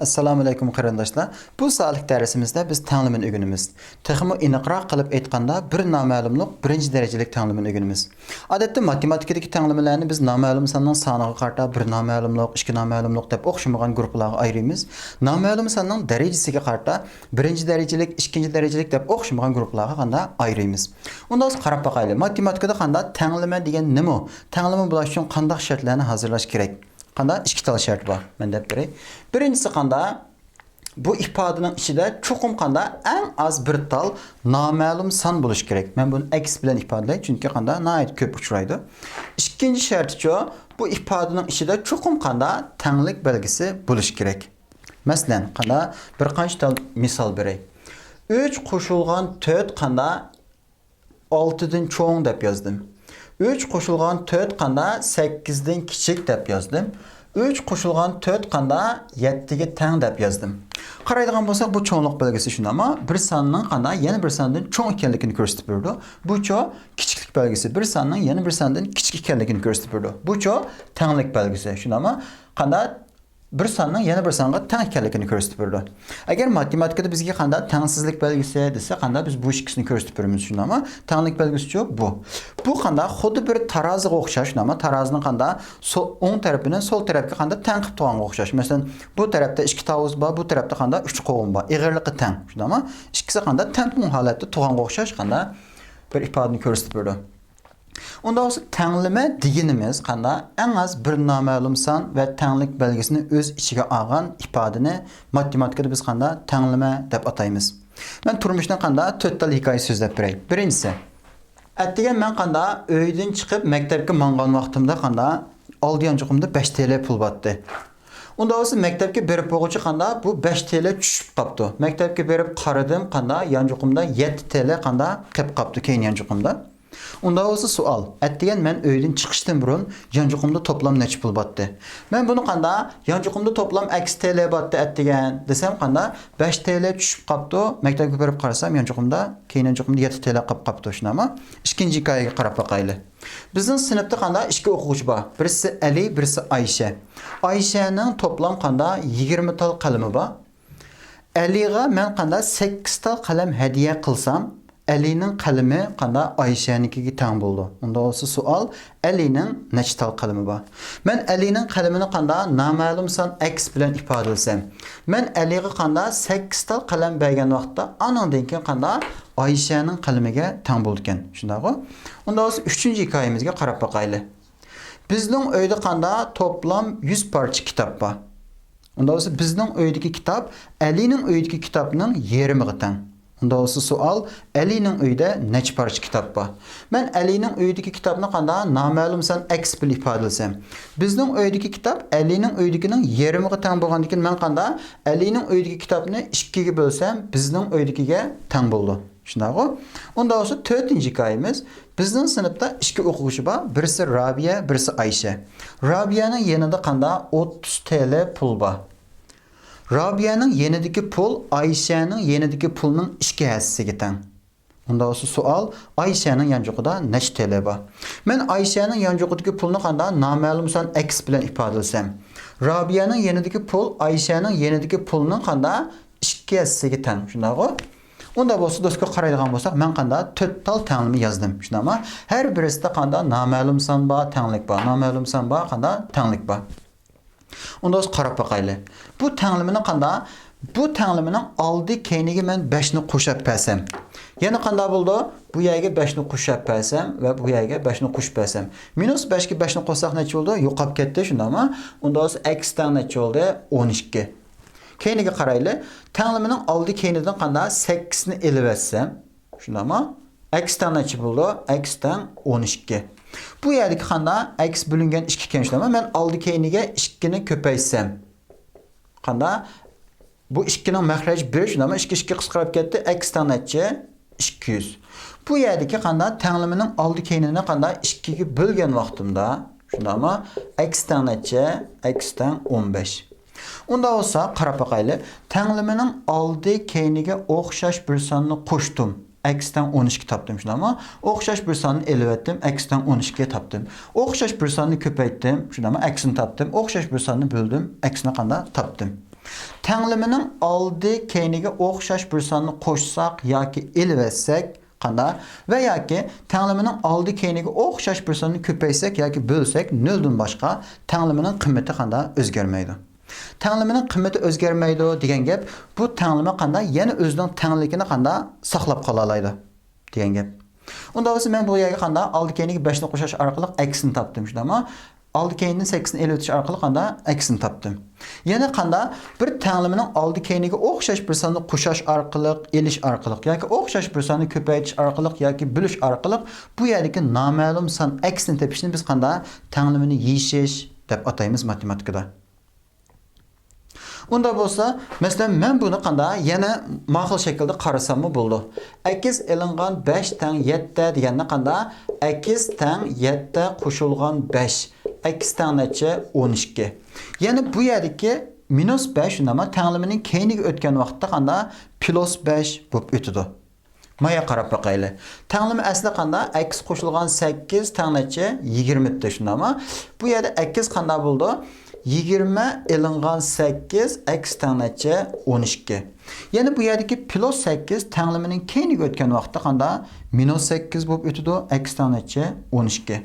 Assalamu alaykum qarindoshlar. Bu sonlik darsimizda biz tanlimin o'rganamiz. Texmo aniqroq qilib aytganda bir noma'lumlik birinchi darajalik tanlimin o'rganamiz. Odatda matematikadagi tanlimlarni biz noma'lum sonning soniga qarata bir noma'lumlik, ikki noma'lumlik deb o'xshamagan guruhlarga ayiramiz. Noma'lum sonning darajasiga qarata birinchi darajalik, ikkinchi darajalik deb o'xshamagan guruhlarga qanda ayiramiz. Unda biz qarab boqaylik. Matematikada qanda tanlima degan nima? Tanlima bo'lish uchun qanday shartlarni hozirlash kerak? Qanda ikki tal shart bor. Men deb beray. Qanda bu ifodaning ichida cho'qim qanda eng az bir tal noma'lum son bo'lishi kerak. Men buni x bilan ifodalay, chunki qanda nihoyat ko'p uchraydi. Ikkinchi sharticha bu ifodaning ichida cho'qim qanda tanglik belgisi bo'lishi kerak. Masalan, qanda bir qancha tal misol beray. 3 qo'shilgan 4 qanda 6 dan cho'ng deb yozdim. 3 qo'shilgan 4 qanda 8 dan kichik deb yozdim. 3 qo'shilgan 4 qanda 7 ga teng deb yozdim. Qaraydigan bo'lsak, bu cho'nglik belgisi ammo bir sonning qanda yana bir sondan cho'ng ekanligini ko'rsatib berdi. Bu cho kichiklik belgisi, bir sonning yana bir sondan kichik ekanligini ko'rsatib berdi. Bu cho tenglik belgisi. Ammo qanda bir sonning yana bir songa teng ekanligini ko'rsatib berdi. Agar matematikada bizga qanday tengsizlik belgisi desa, qanday biz bu ikkisini ko'rsatib beramiz shuni, ammo tenglik belgisi yo'q bu. Bu qanday xuddi bir taroziga o'xshash, ammo tarozining qanday sol o'ng tarafidan sol tarafga qanday teng qilib turganga o'xshash. Masalan, bu tarafda 2 tovuz bor, bu tarafda qanday 3 qo'g'im bor. Ig'irligi teng. Shunda ammo ikkisi qanday teng holatda turganga o'xshash qanday bir ifodani ko'rsatib berdi. Unda olsa tanglama deganimiz qanda eng az bir noma'lum son va tanglik belgisini o'z ichiga olgan ifodani matematikada biz qanda tanglama deb ataymiz. Men turmushdan qanda to'rtta hikoya so'zlab beray. Birinchisi Atdigan men qanda uydan chiqib maktabga mangan vaqtimda qanda oldigan joqimda 5 TL pul botdi. Unda olsa maktabga berib o'quvchi qanda bu 5 TL tushib qopti. Maktabga berib qaradim qanda yanjoqimda 7 TL qanda qilib qopti keyin yanjoqimda. Unda olsa sual. Atdigan men uydan chiqishdan burun yanjoqimda toplam necha pul botdi? Men buni qanda yanjoqimda toplam x TL botdi atdigan desam qanda 5 TL tushib qopti. Maktabga berib qarasam yanjoqimda keyin yanjoqimda 7 TL qolib qopti shunami? Ikkinchi hikoyaga qarab boqaylik. Bizning sinfda qanda ikki o'quvchi bor. Birisi Ali, birisi Aysha. Ayshaning toplam qanda 20 tal qalami bor. Aliga men qanda 8 tal qalam hadiya qilsam, Alining qalami qanda Ayshaниkiga teng bo'ldi. Unda olsa savol, Alining nechta tal qalami bor? Men Alining qalamini qanda noma'lum son x bilan ifodalasam, men Aliga qanda 8 tal qalam bergan vaqtda anandan keyin qanda Ayshaning qalamiga teng bo'ldi ekan. Shundaqmi? Unda olsa 3-chi hikoyamizga qarab boqaylik. Bizning uyda toplam 100 parcha kitob bor. Unda olsa bizning uydagi kitob Alining uydagi kitobning yarmiga teng. Unda olsa savol, Alining uyida necha parcha kitob bor? Men Alining uyidagi kitobni qanday noma'lum san x bilan ifodalasam, bizning uydagi kitob Alining uyidagining yarmiga teng bo'lgandan keyin men qanday Alining uyidagi kitobni 2 ga bo'lsam, bizning uydagiga teng bo'ldi. Shundaqmi? Unda olsa 4-hikoyamiz bizning sinfda ikki o'quvchi bor, birisi Rabiya, birisi Aysha. Rabiyaning yanida qanday 30 TL pul bor. Rabiyaning yenidagi pul Ayshaning yenidagi pulning ikki hissasiga teng. Unda olsa savol, Ayshaning yanjoqida nechta TL bor? Men Ayshaning yanjoqidagi pulni qanday noma'lum son x bilan ifodalasam, Rabiyaning yenidagi pul Ayshaning yenidagi pulning qanday ikki hissasiga teng. Shundaqmi? Unda bo'lsa do'stga qaraydigan bo'lsak, men qanday 4 tal tenglikni yozdim. Shundaqmi? Har birisida qanday noma'lum son bor, tenglik bor, noma'lum son bor, qanday tenglik bor. Onda biz qarab baxaylı. Bu tənglimini qanda? Bu təngliminin aldı keynigi mən 5-ni qoşab bəsəm. Yəni qanda buldu? Bu yəyə 5-ni qoşab bəsəm və bu yəyə 5-ni qoşub bəsəm. Minus 5 ki 5-ni qoşsaq necə oldu? Yoqab getdi şundama. Onda biz x tən necə oldu? 12. Keyniga qaraylı. Təngliminin aldı keynidən qanda 8-ni elib ətsəm. Şundama. X tən necə buldu? X tən 12. Bu yerdagi qanday x bo'lingan 2 ekan shundaymi? Men oldi keyniga 2 ni ko'paysam. Qanday? Bu 2 ning mahraj 1 shundaymi? 2 2 qisqarib ketdi. x dan necha? 200. Bu yerdagi qanday tenglimining oldi keynini qanday 2 ga bo'lgan vaqtimda, shundaymi? x dan necha? x dan 15. Unda olsa qarab boqaylik. Tenglimining oldi keyniga o'xshash bir sonni qo'shdim. X-dan 12 topdim shundaymi? O'xshash bir sonni elib etdim, x-dan 12 ga topdim. O'xshash bir sonni ko'paytdim, shundaymi? x-ni topdim. O'xshash bir sonni bo'ldim, x-ni qanday topdim. Tanglimining oldi keyniga o'xshash bir sonni qo'shsak yoki etsek qanda va yoki tanglimining oldi keyniga o'xshash bir sonni ko'paysak yoki bo'lsak noldan boshqa tanglimining qiymati qanda o'zgarmaydi. Tanglimining qiymati o'zgarmaydi degan gap bu tanglimi qanda yana o'zining tangligini qanda saqlab qola oladi degan gap. Unda bo'lsa men bu yerga qanda oldi keyniga 5 ni qo'shish orqali aksini topdim shundami? oldi keyinni 8 ni elib o'tish orqali qanda aksini topdim. Yana qanda bir tanglimining oldi keyniga o'xshash bir sonni qo'shash orqali, elish orqali yoki o'xshash bir sonni ko'paytirish orqali yoki bo'lish orqali bu yerdagi noma'lum son aksini topishni biz qanda tanglimini yeyishish deb ataymiz matematikada. Unda bo'lsa, masalan, men buni qanda yana ma'qul shaklda qarasam bo'ldi. Akiz ilingan 5 tang 7 deganni qanda akiz tang 7 qo'shilgan 5. Akiz tang necha 12. Ya'ni bu yerdagi minus 5 nima tanglimining keyniga o'tgan vaqtda qanda plus 5 bo'lib o'tadi. Maya qarab baqayli. Tanglimi asli qanda x qo'shilgan 8 tang necha 20 da shundami? Bu yerda x qanday bo'ldi? 20 ilingan 8 x tangnacha 12. Ya'ni bu yerdagi plus 8 tanglimining keyniga o'tgan vaqtda qanda minus 8 bo'lib o'tadi, x tangnacha 12.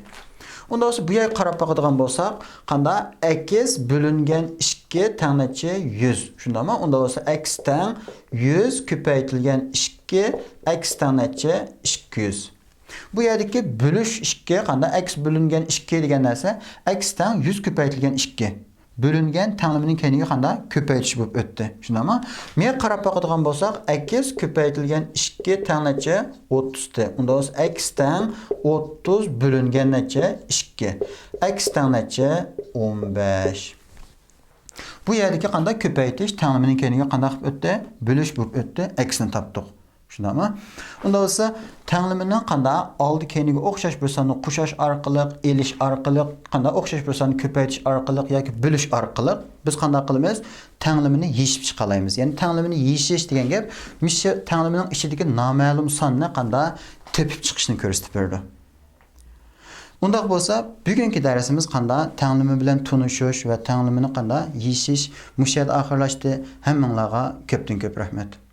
Unda bu yerga qarab boqadigan bo'lsak, qanda x bo'lingan 2 tangnacha 100. Shundami? Unda bo'lsa x tang 100 ko'paytirilgan 2 x tangnacha 200. Bu yerdagi bo'lish 2 qanda x bo'lingan 2 degan narsa x tang 100 ko'paytirilgan 2. Bo'lingan tanglimining keyniga qanda ko'paytirish bo'lib o'tdi. Shundami? Men qarab boqadigan bo'lsak, x ko'paytirilgan 2 tangnacha 30 da. Unda o'z x tang 30 bo'lingan necha 2. x tangnacha 15. Bu yerdagi qanda ko'paytirish tanglimining keyniga qanda qilib o'tdi? Bo'lish bo'lib o'tdi. x Unda bo'lsa, tanglimining qanda oldi keyniga o'xshash bir sonni qo'shash orqali, elish orqali, qanda o'xshash bir sonni ko'paytirish orqali yoki bo'lish orqali biz qanday qilamiz? Tanglimini yeyishib chiqalaymiz. Ya'ni tanglimini yeyishish degan gap, misha tanglimining ichidagi noma'lum sonni qanda tepib chiqishni ko'rsatib berdi. Undaq bo'lsa, bugungi darsimiz qanda tanglimi bilan tunishish va tanglimini qanda yeyishish mushayat oxirlashdi. Hammanglarga ko'pdan ko'p rahmat.